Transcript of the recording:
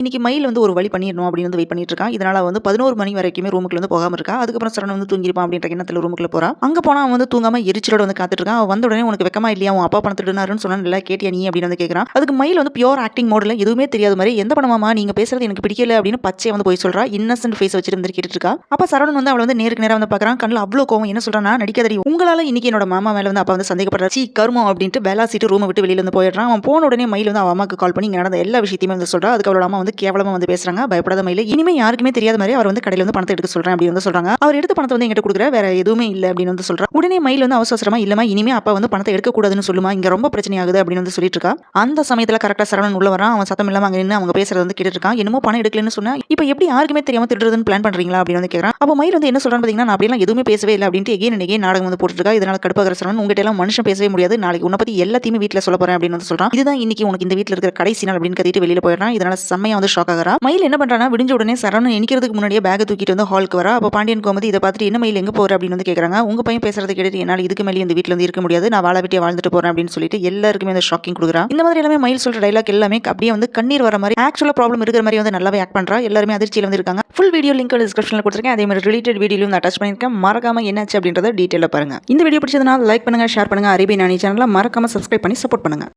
இன்னைக்கு மயில் வந்து ஒரு வழி பண்ணிடணும் அப்படின்னு வந்து வெயிட் பண்ணிட்டு இருக்கான். இதனால வந்து பதினோரு மணி வரைக்குமே ரூமுக்குள்ள வந்து போகாமல் இருக்கா. அதுக்கப்புறம் சரண் வந்து தூங்கிருப்பான் அப்படின்ற எண்ணத்தில் ரூமுக்குள்ள போகிறான் அங்கே போனால் அவன் வந்து தூங்காம எரிச்சலோட வந்து காத்துட்டு இருக்கான். அவன் வந்த உடனே உனக்கு வெக்கமா இல்லையா? உன் அப்பா பணம் சொன்னால் நல்லா கேட்டியா நீ? அப்படின்னு வந்து கேட்குறான் அதுக்கு மயில் வந்து பியோர் ஆக்டிங் மோட்ல எதுவுமே தெரியாத மாதிரி எந்த படமாமா நீங்க பேசுறது எனக்கு பிடிக்கல அப்படின்னு பச்சை வந்து போய் சொல்றா. இன்னசென்ட் ஃபேஸ் வச்சிருந்து கேட்டுட்டு இருக்கா. அப்போ சரவணன் வந்து அவளை வந்து நேருக்கு நேரம் வந்து பார்க்குறான் கண்ணில் அவ்வளோ கோவம். என்ன சொல்றானா? நடிக்காதடி. உங்களால இன்னைக்கு என்னோட மாமா மேலே வந்து அப்பா வந்து சந்தேகப்படுறா சீ கருமம் அப்படின்ட்டு வேலாசிட்டு ரூமை விட்டு வெளியில் வந்து போயிடுறான். அவன் போன உடனே மயில் வந்து அவன் அம்மாக்கு கால் பண்ணி இங்க நடந்த எல்லா விஷயத்தையுமே வந்து சொல்றா. அதுக்கு அவளோட அம்மா வந்து கேவலமா வந்து பேசுறாங்க பயப்படாத மயில. இனிமே யாருக்குமே தெரியாத மாதிரி அவர் வந்து கடையில வந்து பணத்தை எடுக்க சொல்றேன் அப்படின்னு வந்து சொல்றாங்க. அவர் எடுத்த பணத்தை வந்து எங்கிட்ட கொடுக்குற வேற எதுவுமே இல்ல அப்படின்னு வந்து சொல்றா உடனே மயில் வந்து அவசரமா இல்லமா இனிமே அப்பா வந்து பணத்தை எடுக்க கூடாதுன்னு சொல்லுமா இங்க ரொம்ப பிரச்சனை ஆகுது அப்படின்னு வந்து சொல்லிட்டு இருக்கா. அந்த சமயத்துல கரெக்டா சரவணன் உள்ள வரான் அவன் சத்தம் இல்லாம அங்க நின்று அவங்க பேசுறது வந்து கேட்டு இருக்கான். என்னமோ பணம் எடுக்கலன்னு சொன்னா இப்போ எப்படி யாருக்குமே தெரியாம திருடுறதுன்னு பிளான் பண்றீங்களா? அப்படின்னு வந்து கேட்கறான் அப்போ மயில் வந்து என்ன சொல்றான்னு பாத்தீங்கன்னா நான் அப்படிலாம் எதுவுமே பேசவே இல்லை அப்படின்ட்டு எகேன் and நாடகம் வந்து போட்டுருக்கா இதனால கடுப்பாக சரவணன் உங்ககிட்ட எல்லாம் மனுஷன் பேசவே முடியாது. நாளைக்கு உன்னை பத்தி எல்லாத்தையுமே வீட்டுல சொல்ல போறேன் அப்படின்னு வந்து சொல்றான். இதுதான் இன்னைக்கு உனக்கு இந்த வீட்டுல இருக்கிற கடைசி நாள் அப்படின்னு கத்திட்டு வெளியில போயிடுறான். இதனால செம்மையா வந்து ஷாக் ஆகிறா. மயில் என்ன பண்றானா விடிஞ்ச உடனே சரவணன் எணிக்கிறதுக்கு முன்னாடியே பேக்கை தூக்கிட்டு வந்து ஹாலுக்கு வரா. அப்போ பாண்டியன் கோமதி இதை பார்த்துட்டு என்ன மயில் எங்க போற? அப்படின்னு வந்து கேட்கறாங்க உங்க பையன் பேசுறதை கேட்டு என்னால் இதுக்கு மேலே இந்த வீட்டுல வந்து இருக்க முடியாது. நான் வாழ வெட்டியா வாழ்ந்துட்டு போறேன் அப்படின்னு சொல்லிட்டு எல்லாருக்குமே அந்த ஷாக்கிங் கொடுக்குறா. இந்த மாதிரி எல்லாமே மயில் சொல்ற டைலாக் எல்லாமே அப்படியே வந்து கண்ணீர் வர மாதிரி ஆக்சுவலா ப்ராப்ளம் இருக்கிற மாதிரி வந்து நல்லாவே ஆக்ட் பண்றா. எல்லாருமே அதிர்ச்சியில் வந்து இருக்காங்க. ஃபுல் வீடியோ லிங்க் டிஸ்கிரிப்ஷனில் கொடுத்துருக்கேன். அதே மாதிரி ரிலேட்டட் வீடியோ வந்து அட்டாச் பண்ணியிருக்கேன். மறக்காம என்னாச்சு அப்படின்றத டீட்டெயிலாக பாருங்க. இந்த வீடியோ பிடிச்சதுனால லைக் பண்ணுங்க ஷேர் பண்ணுங்க. அரேபியன் நானி சேனலில் மறக்காம சப்ஸ்கிரைப் பண்ணி சப்போர்ட் பண்ணுங்க.